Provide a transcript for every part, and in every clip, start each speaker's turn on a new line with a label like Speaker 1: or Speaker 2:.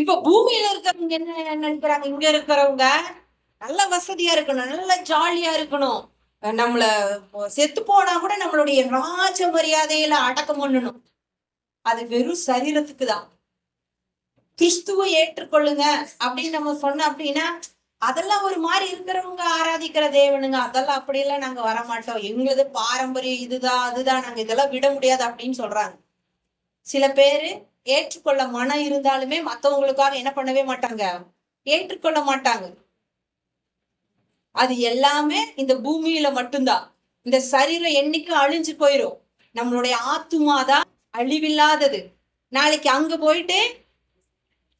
Speaker 1: இப்ப பூமியில இருக்கிறவங்க என்ன நினைக்கிறாங்க? இங்க இருக்கிறவங்க நல்ல வசதியா இருக்கணும் நல்ல ஜாலியா இருக்கணும். நம்மள செத்து போனா கூட நம்மளுடைய ராஜ மரியாதையில அடக்கம் பண்ணணும். அது வெறும் சரீரத்துக்கு தான். கிறிஸ்துவை ஏற்றுக்கொள்ளுங்க அப்படின்னு நம்ம சொன்னோம் அப்படின்னா அதெல்லாம் ஒரு மாதிரி இருக்கிறவங்க ஆராதிக்கிற தேவனுங்க அதெல்லாம் அப்படியெல்லாம் நாங்க வர மாட்டோம் எங்களது பாரம்பரியம் இதுதான் அதுதான். நாங்க இதெல்லாம் விட முடியாது அப்படின்னு சொல்றாங்க. சில பேரு ஏற்றுக்கொள்ள மனம் இருந்தாலுமே மற்றவங்களுக்காக என்ன பண்ணவே மாட்டாங்க? ஏற்றுக்கொள்ள மாட்டாங்க. அது எல்லாமே இந்த பூமியில மட்டும்தான். இந்த சரீரம் என்னைக்கும் அழிஞ்சு போயிரும். நம்மளுடைய ஆத்துமா தான் அழிவில்லாதது. நாளைக்கு அங்க போயிட்டு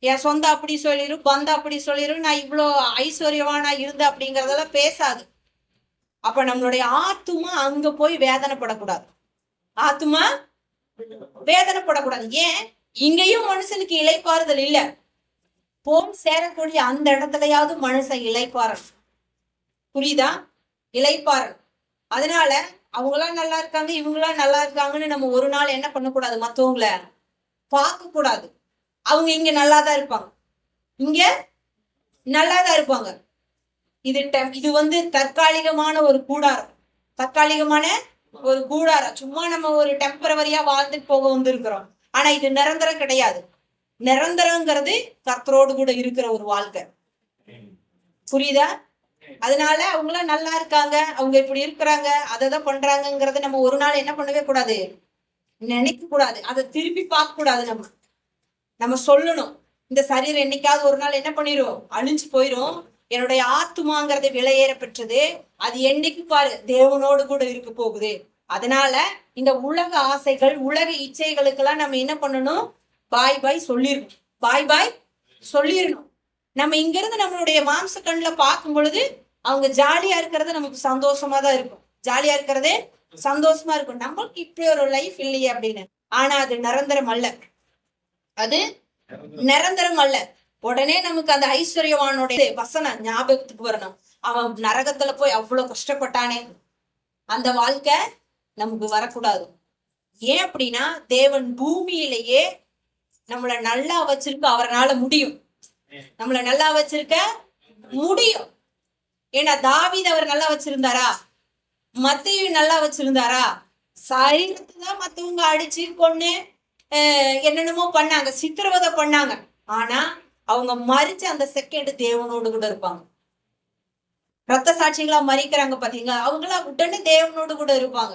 Speaker 1: என் சொந்த அப்படி சொல்லிடும் பந்த அப்படி சொல்லிரும் நான் இவ்வளோ ஐஸ்வர்யவானா இருந்தேன் அப்படிங்கிறதெல்லாம் பேசாது. அப்ப நம்மளுடைய ஆத்துமா அங்க போய் வேதனைப்படக்கூடாது. ஆத்துமா? வேதனைப்படக்கூடாது. ஏன்? இங்கேயும் மனுஷனுக்கு இலைப்பாறுதல் இல்ல. போன் சேரக்கூடிய அந்த இடத்துலயாவது மனுஷன் இலைப்பாறன் புரியுதா? இலைப்பாறன் அதனால அவங்களாம் நல்லா இருக்காங்க இவங்களாம் நல்லா இருக்காங்கன்னு நம்ம ஒரு நாள் என்ன பண்ணக்கூடாது? மற்றவங்கள பார்க்க கூடாது அவங்க இங்க நல்லா தான் இருப்பாங்க. இங்க நல்லா தான் இருப்பாங்க. இது டெம்- இது வந்து தற்காலிகமான ஒரு கூடாரம். தற்காலிகமான ஒரு கூடாரம். சும்மா நம்ம ஒரு டெம்பரவரியா வாழ்ந்துட்டு போக வந்திருக்கிறோம். ஆனா இது நிரந்தரம் கிடையாது. நிரந்தரங்கிறது கர்த்தரோடு கூட இருக்கிற ஒரு வாழ்க்கை. புரியுதா? அதனால அவங்களாம் நல்லா இருக்காங்க. அவங்க இப்படி இருக்கிறாங்க. அதை தான் பண்றாங்கங்கறத நம்ம ஒரு நாள் என்ன பண்ணவே கூடாது? நினைக்க கூடாது. அதை திருப்பி பார்க்க கூடாது நம்ம. நம்ம சொல்லணும். இந்த சரீரம் என்னைக்காவது ஒரு நாள் என்ன பண்ணிரும்? அழிஞ்சு போயிரும். என்னுடைய ஆத்துமாங்கிறது விலையேற பெற்றது அது என்னைக்கு பாரு? தேவனோடு கூட இருக்க போகுது. அதனால இந்த உலக ஆசைகள் உலக இச்சைகளுக்கெல்லாம் நம்ம என்ன பண்ணணும்? பாய் பாய் சொல்லிடணும் பாய் பாய் சொல்லிடணும் நம்ம இங்கிருந்து நம்மளுடைய மாம்ச கண்ணுல பார்க்கும் பொழுது அவங்க ஜாலியா இருக்கிறது நமக்கு சந்தோஷமா தான் இருக்கும். ஜாலியா இருக்கிறதே சந்தோஷமா இருக்கும். நம்மளுக்கு இப்படி ஒரு லைஃப் இல்லையே அப்படின்னு. ஆனா அது நிரந்தரம் அல்ல. அது நிரந்தரம் அல்ல. உடனே நமக்கு அந்த ஐஸ்வர்யவானுடைய வசனம் ஞாபகத்துக்கு வரணும். அவன் நரகத்துல போய் அவ்வளவு கஷ்டப்பட்டானே. அந்த வாழ்க்கை நமக்கு வரக்கூடாது. ஏன் அப்படின்னா தேவன் பூமியிலேயே நம்மள நல்லா வச்சிருக்க அவரால முடியும். நம்மள நல்லா வச்சிருக்க முடியும். ஏன்னா தாவித அவர் நல்லா வச்சிருந்தாரா? மத்தையும் நல்லா வச்சிருந்தாரா? சரீரத்தை தான் மத்தவங்க அடிச்சு கொண்டு என்னென்னமோ பண்ணாங்க சித்திரவதை பண்ணாங்க. ஆனா அவங்க மறிச்ச அந்த செகண்ட் தேவனோடு கூட இருப்பாங்க. ரத்த சாட்சிகளா மறிக்கிறாங்க பாத்தீங்களா? அவங்களா உடனே தேவனோடு கூட இருப்பாங்க.